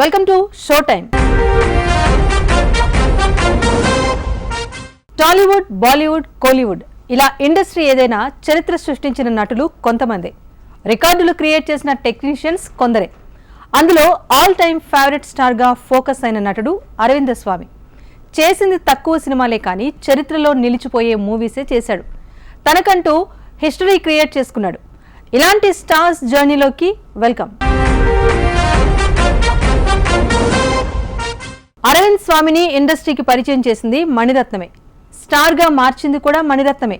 Welcome to show time Tollywood Bollywood Kollywood ఇలా industry ఏదైనా చరిత్ర సృష్టించిన నటులు కొంతమంది. రికార్డులు క్రియేట్ చేసిన టెక్నీషియన్స్ కొందరే. అందులో ఆల్ టైమ్ ఫేవరెట్ స్టార్గా ఫోకస్ అయిన నటుడు అరవింద స్వామి. చేసింది తక్కువ సినిమాలే కానీ చరిత్రలో నిలిచిపోయే మూవీసే చేశాడు. తనకంటూ హిస్టరీ క్రియేట్ చేసుకున్నాడు. ఇలాంటి స్టార్స్ జర్నీలోకి వెల్కమ్. అరవింద్ స్వామిని ఇండస్ట్రీకి పరిచయం చేసింది మణిరత్నమే. స్టార్గా మార్చింది కూడా మణిరత్నమే.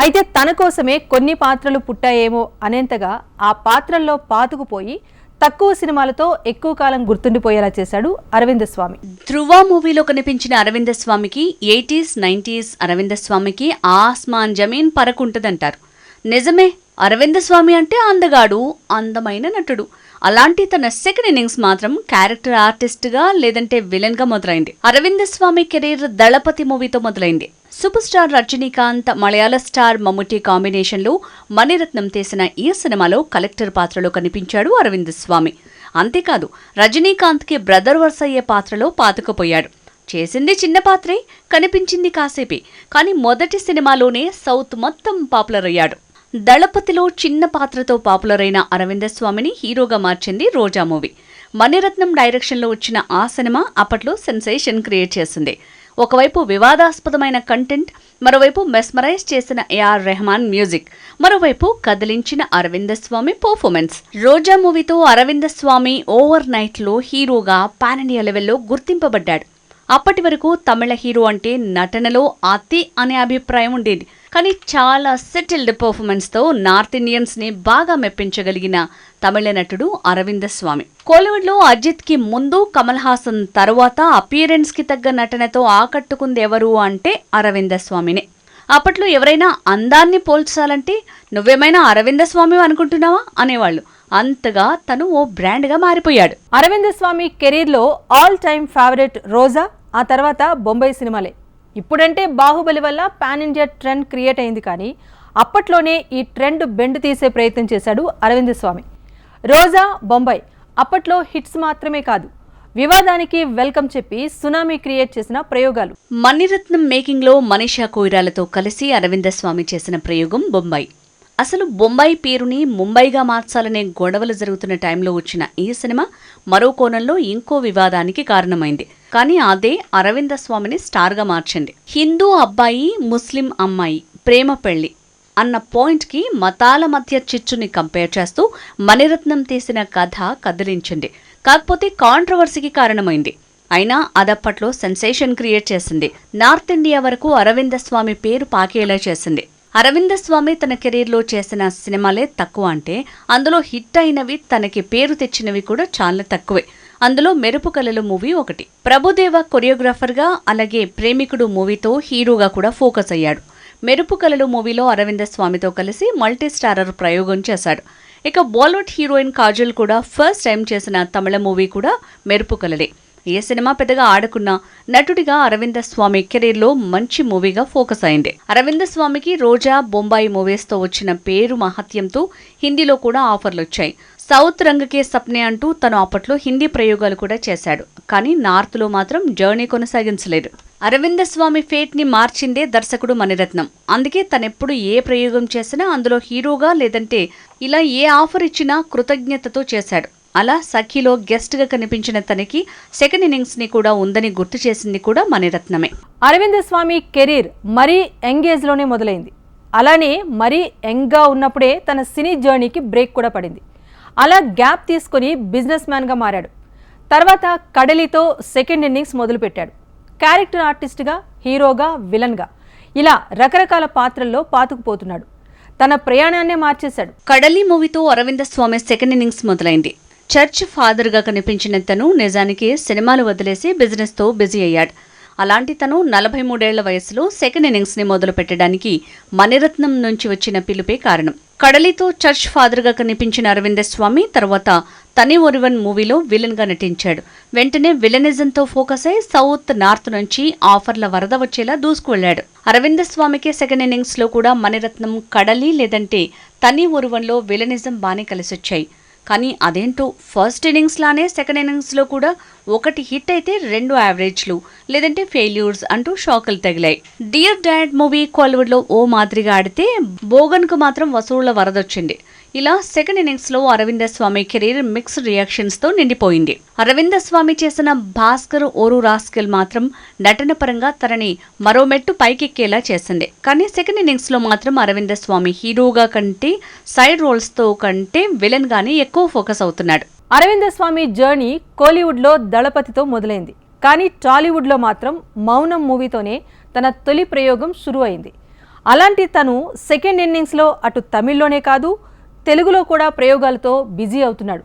అయితే తన కోసమే కొన్ని పాత్రలు పుట్టాయేమో అనేంతగా ఆ పాత్రల్లో పాతుకుపోయి తక్కువ సినిమాలతో ఎక్కువ కాలం గుర్తుండిపోయేలా చేశాడు అరవింద స్వామి. ధృవ మూవీలో కనిపించిన అరవింద స్వామికి ఎయిటీస్ నైంటీస్ అరవింద స్వామికి ఆస్మాన్ జమీన్ పరకుంటదంటారు. నిజమే అరవింద స్వామి అంటే అందగాడు అందమైన నటుడు. అలాంటి తన సెకండ్ ఇన్నింగ్స్ మాత్రం క్యారెక్టర్ ఆర్టిస్ట్గా లేదంటే విలన్గా మొదలైంది. అరవింద స్వామి కెరీర్ దళపతి మూవీతో మొదలైంది. Super star Rajinikanth Malayala star Mammootty కాంబినేషన్లో మణిరత్నం తీసిన ఈ సినిమాలో కలెక్టర్ పాత్రలో కనిపించాడు అరవింద స్వామి. అంతేకాదు రజనీకాంత్కి బ్రదర్ వర్స్ అయ్యే పాత్రలో పాతుకుపోయాడు. చేసింది చిన్న పాత్రే కనిపించింది కాసేపే కానీ మొదటి సినిమాలోనే సౌత్ మొత్తం పాపులర్ అయ్యాడు. దళపతిలో చిన్న పాత్రతో పాపులర్ అయిన అరవింద స్వామిని హీరోగా మార్చింది రోజా మూవీ. మణిరత్నం డైరెక్షన్లో వచ్చిన ఆ సినిమా అప్పట్లో సెన్సేషన్ క్రియేట్ చేసింది. ఒకవైపు వివాదాస్పదమైన కంటెంట్ మరోవైపు మెస్మరైజ్ చేసిన ఏఆర్ రెహమాన్ మ్యూజిక్ మరోవైపు కదిలించిన అరవింద స్వామి పర్ఫార్మెన్స్. రోజా మూవీతో అరవింద స్వామి ఓవర్ నైట్లో హీరోగా పాన్ ఇండియా లెవెల్లో గుర్తింపబడ్డాడు. అప్పటి వరకు తమిళ హీరో అంటే నటనలో అతి అనే అభిప్రాయం ఉండేది. కానీ చాలా సెటిల్డ్ పర్ఫార్మెన్స్తో నార్త్ ఇండియన్స్ని బాగా మెప్పించగలిగిన తమిళ నటుడు అరవింద స్వామి. కోలీవుడ్లో అజిత్కి ముందు కమల్ హాసన్ తరువాత అపియరెన్స్కి తగ్గ నటనతో ఆకట్టుకుంది ఎవరు అంటే అరవింద స్వామినే. అప్పట్లో ఎవరైనా అందాన్ని పోల్చాలంటే నువ్వేమైనా అరవింద స్వామి అనుకుంటున్నావా? అనేవాళ్ళు. అంతగా తను ఓ బ్రాండ్గా మారిపోయాడు. అరవింద స్వామి కెరీర్లో ఆల్ టైమ్ ఫేవరెట్ రోజా ఆ తర్వాత బొంబాయి సినిమాలే. ఇప్పుడంటే బాహుబలి వల్ల పాన్ ఇండియా ట్రెండ్ క్రియేట్ అయింది కానీ అప్పట్లోనే ఈ ట్రెండ్ బెండ్ తీసే ప్రయత్నం చేశాడు అరవింద స్వామి. రోజా బొంబాయి అప్పట్లో హిట్స్ మాత్రమే కాదు. వివాదానికి వెల్కమ్ చెప్పి సునామీ క్రియేట్ చేసిన ప్రయోగాలు. మణిరత్నం మేకింగ్లో మనీషా కోయిరాలతో కలిసి అరవింద స్వామి చేసిన ప్రయోగం బొంబాయి. అసలు బొంబాయి పేరుని ముంబైగా మార్చాలనే గొడవలు జరుగుతున్న టైంలో వచ్చిన ఈ సినిమా మరో కోణంలో ఇంకో వివాదానికి కారణమైంది. కానీ అదే అరవింద స్వామిని స్టార్గా మార్చింది. హిందూ అబ్బాయి ముస్లిం అమ్మాయి ప్రేమ పెళ్ళి అన్న పాయింట్కి మతాల మధ్య చిచ్చుని కంపేర్ చేస్తూ మణిరత్నం తీసిన కథ కదిలించింది. కాకపోతే కాంట్రవర్సీకి కారణమైంది. అయినా అదప్పట్లో సెన్సేషన్ క్రియేట్ చేసింది. నార్త్ ఇండియా వరకు అరవింద స్వామి పేరు పాకేలా చేసింది. అరవింద స్వామి తన కెరీర్లో చేసిన సినిమాలే తక్కువ అంటే అందులో హిట్ అయినవి తనకి పేరు తెచ్చినవి కూడా చాలా తక్కువే. అందులో మెరుపు కళలు మూవీ ఒకటి. ప్రభుదేవ కొరియోగ్రాఫర్గా అలాగే ప్రేమికుడు మూవీతో హీరోగా కూడా ఫోకస్ అయ్యాడు. మెరుపు కళలు మూవీలో అరవింద స్వామితో కలిసి మల్టీ స్టారర్ ప్రయోగం చేశాడు. ఇక బాలీవుడ్ హీరోయిన్ కాజల్ కూడా ఫస్ట్ టైం చేసిన తమిళ మూవీ కూడా మెరుపు కళలే ఏ సినిమా పెద్దగా ఆడకున్నా నటుడిగా అరవింద స్వామి కెరీర్లో మంచి మూవీగా ఫోకస్ అయింది. అరవింద స్వామికి రోజా బొంబాయి మూవీస్తో వచ్చిన పేరు మహత్యంతో హిందీలో కూడా ఆఫర్లు వచ్చాయి. సౌత్ రంగకే సప్నే అంటూ తను అప్పట్లో హిందీ ప్రయోగాలు కూడా చేశాడు. కానీ నార్త్లో మాత్రం జర్నీ కొనసాగించలేదు. అరవింద స్వామి ఫేట్ని మార్చిందే దర్శకుడు మణిరత్నం. అందుకే తనెప్పుడు ఏ ప్రయోగం చేసినా అందులో హీరోగా లేదంటే ఇలా ఏ ఆఫర్ ఇచ్చినా కృతజ్ఞతతో చేశాడు. అలా సఖీలో గెస్ట్గా కనిపించిన తనకి సెకండ్ ఇన్నింగ్స్ని కూడా ఉందని గుర్తు చేసింది కూడా మణిరత్నమే. అరవింద స్వామి కెరీర్ మరీ యంగ్ ఏజ్లోనే మొదలైంది. అలానే మరీ యంగ్గా ఉన్నప్పుడే తన సినీ జర్నీకి బ్రేక్ కూడా పడింది. అలా గ్యాప్ తీసుకొని బిజినెస్ మ్యాన్గా మారాడు. తర్వాత కడలితో సెకండ్ ఇన్నింగ్స్ మొదలుపెట్టాడు. క్యారెక్టర్ ఆర్టిస్ట్గా హీరోగా విలన్గా ఇలా రకరకాల పాత్రల్లో పాతుకుపోతున్నాడు. తన ప్రయాణాన్నే మార్చేశాడు. కడలి మూవీతో అరవింద స్వామి సెకండ్ ఇన్నింగ్స్ మొదలైంది. చర్చ్ ఫాదర్గా కనిపించిన తను నిజానికి సినిమాలు వదిలేసి బిజినెస్తో బిజీ అయ్యాడు. అలాంటి తను నలభై మూడేళ్ళ వయసులో సెకండ్ ఇన్నింగ్స్ని మొదలు పెట్టడానికి మణిరత్నం నుంచి వచ్చిన పిలుపే కారణం. కడలితో చర్చ్ ఫాదర్గా కనిపించిన అరవింద స్వామి తర్వాత తని ఒరివన్ మూవీలో విలన్గా నటించాడు. వెంటనే విలనిజంతో ఫోకస్ అయి సౌత్ నార్త్ నుంచి ఆఫర్ల వరద వచ్చేలా దూసుకువెళ్ళాడు అరవింద స్వామికి సెకండ్ ఇన్నింగ్స్లో కూడా మణిరత్నం కడలి లేదంటే తని ఒరువన్లో విలనిజం బానే కలిసొచ్చాయి. కానీ అదేంటో ఫస్ట్ ఇన్నింగ్స్లానే సెకండ్ ఇన్నింగ్స్లో కూడా ఒకటి హిట్ అయితే రెండు యావరేజ్లు లేదంటే ఫెయిల్యూర్స్ అంటూ షాకులు తగిలాయి. డియర్ డాడ్ మూవీ కాలీవుడ్లో ఓ మాదిరిగా ఆడితే బోగన్కు మాత్రం వసూళ్ళ వరదొచ్చింది. ఇలా సెకండ్ ఇన్నింగ్స్లో అరవింద స్వామి కెరీర్ మిక్స్డ్ రియాక్షన్స్తో నిండిపోయింది. అరవింద స్వామి చేసిన భాస్కర్ ఓరు రాస్కెల్ మాత్రం నటన పరంగా తనని మరో మెట్టు పైకెక్కేలా చేసింది. కానీ సెకండ్ ఇన్నింగ్స్లో మాత్రం అరవింద స్వామి హీరోగా కంటే సైడ్ రోల్స్తో కంటే విలన్ గానీ ఎక్కువ ఫోకస్ అవుతున్నాడు. అరవింద స్వామి జర్నీ కోలీవుడ్లో దళపతితో మొదలైంది. కానీ టాలీవుడ్లో మాత్రం మౌనం మూవీతోనే తన తొలి ప్రయోగం షురు అయింది అలాంటి తను సెకండ్ ఇన్నింగ్స్లో అటు తమిళ్ళోనే కాదు తెలుగులో కూడా ప్రయోగాలతో బిజీ అవుతున్నాడు.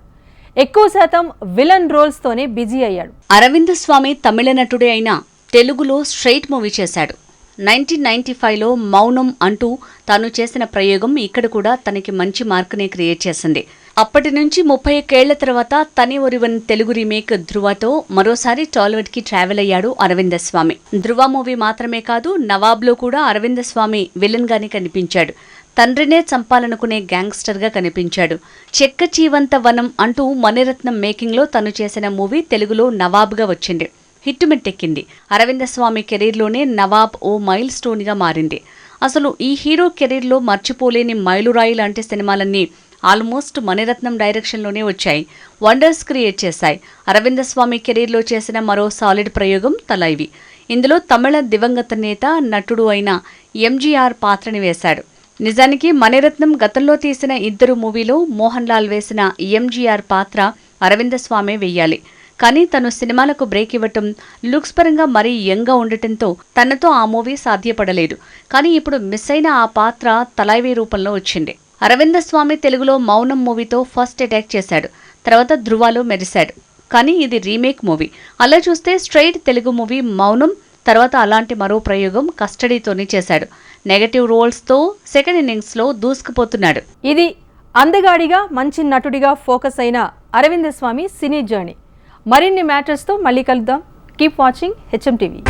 ఎక్కువ శాతం విలన్ రోల్స్తోనే బిజీ అయ్యాడు. అరవింద స్వామి తమిళ నటుడే అయినా తెలుగులో స్ట్రైట్ మూవీ చేశాడు. నైన్టీన్ నైన్టీ ఫైవ్లో మౌనం అంటూ తాను చేసిన ప్రయోగం ఇక్కడ కూడా తనకి మంచి మార్కునే క్రియేట్ చేసింది. అప్పటి నుంచి ముప్పై ఒక్కేళ్ళ తర్వాత తనే ఒరివన్ తెలుగు రీమేక్ ధృవతో మరోసారి టాలీవుడ్కి ట్రావెల్ అయ్యాడు అరవింద స్వామి. ధృవ మూవీ మాత్రమే కాదు నవాబ్లో కూడా అరవింద స్వామి విలన్గానే కనిపించాడు. తండ్రినే చంపాలనుకునే గ్యాంగ్స్టర్గా కనిపించాడు. చెక్క చీవంత వనం అంటూ మణిరత్నం మేకింగ్లో తను చేసిన మూవీ తెలుగులో నవాబ్గా వచ్చింది. హిట్ మెట్టెక్కింది అరవింద స్వామి కెరీర్లోనే నవాబ్ ఓ మైల్ స్టోన్గా మారింది. అసలు ఈ హీరో కెరీర్లో మర్చిపోలేని మైలురాయి లాంటి సినిమాలన్నీ ఆల్మోస్ట్ మణిరత్నం డైరెక్షన్లోనే వచ్చాయి. వండర్స్ క్రియేట్ చేశాయి. అరవింద స్వామి కెరీర్లో చేసిన మరో సాలిడ్ ప్రయోగం తలైవి. ఇందులో తమిళ దివంగత నేత నటుడు అయిన ఎంజీఆర్ పాత్రని వేశాడు. నిజానికి మణిరత్నం గతంలో తీసిన ఇద్దరు మూవీలో మోహన్ లాల్ వేసిన ఎంజీఆర్ పాత్ర అరవింద స్వామే వెయ్యాలి కానీ తను సినిమాలకు బ్రేక్ ఇవ్వటం లుక్స్ పరంగా మరీ యంగ్గా ఉండటంతో తనతో ఆ మూవీ సాధ్యపడలేదు. కానీ ఇప్పుడు మిస్ అయిన ఆ పాత్ర తలైవీ రూపంలో వచ్చింది. అరవింద స్వామి తెలుగులో మౌనం మూవీతో ఫస్ట్ అటాక్ చేశాడు. తర్వాత ధృవాలో మెరిశాడు. కానీ ఇది రీమేక్ మూవీ. అలా చూస్తే స్ట్రైట్ తెలుగు మూవీ మౌనం తర్వాత అలాంటి మరో ప్రయోగం కస్టడీతోనే చేశాడు. నెగటివ్ రోల్స్తో సెకండ్ ఇన్నింగ్స్లో దూసుకుపోతున్నాడు. ఇది అందగాడిగా మంచి నటుడిగా ఫోకస్ అయిన అరవింద స్వామి సినీ జర్నీ. మరిన్ని మ్యాటర్స్తో మళ్ళీ కలుద్దాం. Keep watching HM TV.